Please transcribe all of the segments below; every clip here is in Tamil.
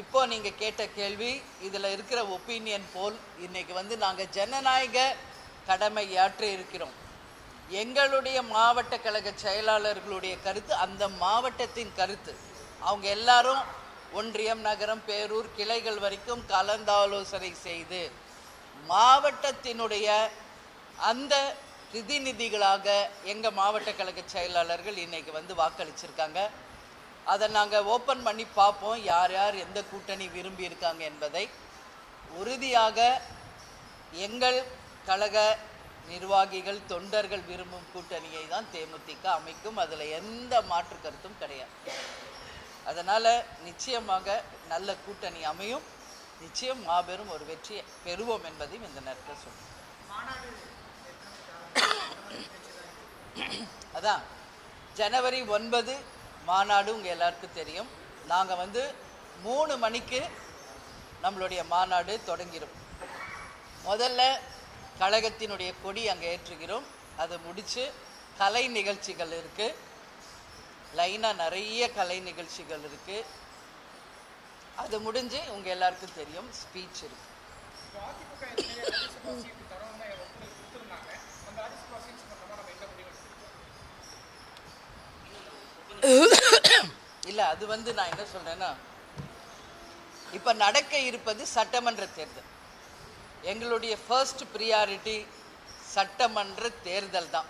இப்போ நீங்கள் கேட்ட கேள்வி இதில் இருக்கிற ஒப்பீனியன் போல் இன்றைக்கி வந்து நாங்கள் ஜனநாயக கடமையாற்றி இருக்கிறோம். எங்களுடைய மாவட்ட கழக செயலாளர்களுடைய கருத்து அந்த மாவட்டத்தின் கருத்து. அவங்க எல்லாரும் ஒன்றியம் நகரம் பேரூர் கிளைகள் வரைக்கும் கலந்தாலோசனை செய்து மாவட்டத்தினுடைய அந்த பிரதிநிதிகளாக எங்கள் மாவட்ட கழக செயலாளர்கள் இன்றைக்கி வந்து வாக்களிச்சிருக்காங்க. அதை நாங்கள் ஓப்பன் பண்ணி பார்ப்போம். யார் யார் எந்த கூட்டணி விரும்பி இருக்காங்க என்பதை. உறுதியாக எங்கள் கழக நிர்வாகிகள் தொண்டர்கள் விரும்பும் கூட்டணியை தான் தேமுதிக அமைக்கும். அதில் எந்த மாற்று கருத்தும் கிடையாது. அதனால் நிச்சயமாக நல்ல கூட்டணி அமையும். நிச்சயம் மாபெரும் ஒரு வெற்றியை பெறுவோம் என்பதையும் இந்த நேரத்தில் சொல்றேன் அதான். ஜனவரி ஒன்பது மாநாடு உங்கள் எல்லாருக்கும் தெரியும். நாங்கள் வந்து மூணு மணிக்கு நம்மளுடைய மாநாடு தொடங்கிடும் முதல்ல கழகத்தினுடைய கொடி அங்கே ஏற்றுகிறோம். அதை முடித்து கலை நிகழ்ச்சிகள் இருக்குது லைனாக நிறைய கலை நிகழ்ச்சிகள் இருக்குது அது முடிஞ்சு உங்கள் எல்லாருக்கும் தெரியும். ஸ்பீச் இருக்குது இல்லை அது வந்து நான் என்ன சொல்கிறேன்னா இப்போ நடக்க இருப்பது சட்டமன்ற தேர்தல். எங்களுடைய ஃபர்ஸ்ட் ப்ரியாரிட்டி சட்டமன்ற தேர்தல் தான்.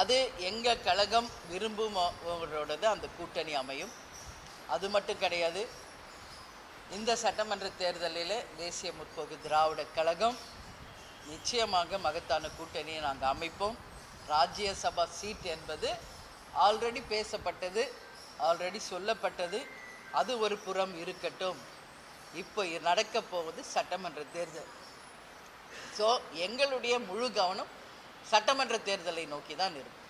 அது எங்கள் கழகம் விரும்புமவரோடது அந்த கூட்டணி அமையும். அது மட்டும் கிடையாது இந்த சட்டமன்ற தேர்தலில் தேசிய முற்போக்கு திராவிட கழகம் நிச்சயமாக மகத்தான கூட்டணியை நாங்கள் அமைப்போம். ராஜ்யசபா சீட் என்பது ஆல்ரெடி பேசப்பட்டது. ஆல்ரெடி சொல்லப்பட்டது. அது ஒரு புறம் இருக்கட்டும். இப்போ நடக்க போவது சட்டமன்ற தேர்தல். ஸோ எங்களுடைய முழு கவனம் சட்டமன்ற தேர்தலை நோக்கி தான் இருக்கும்.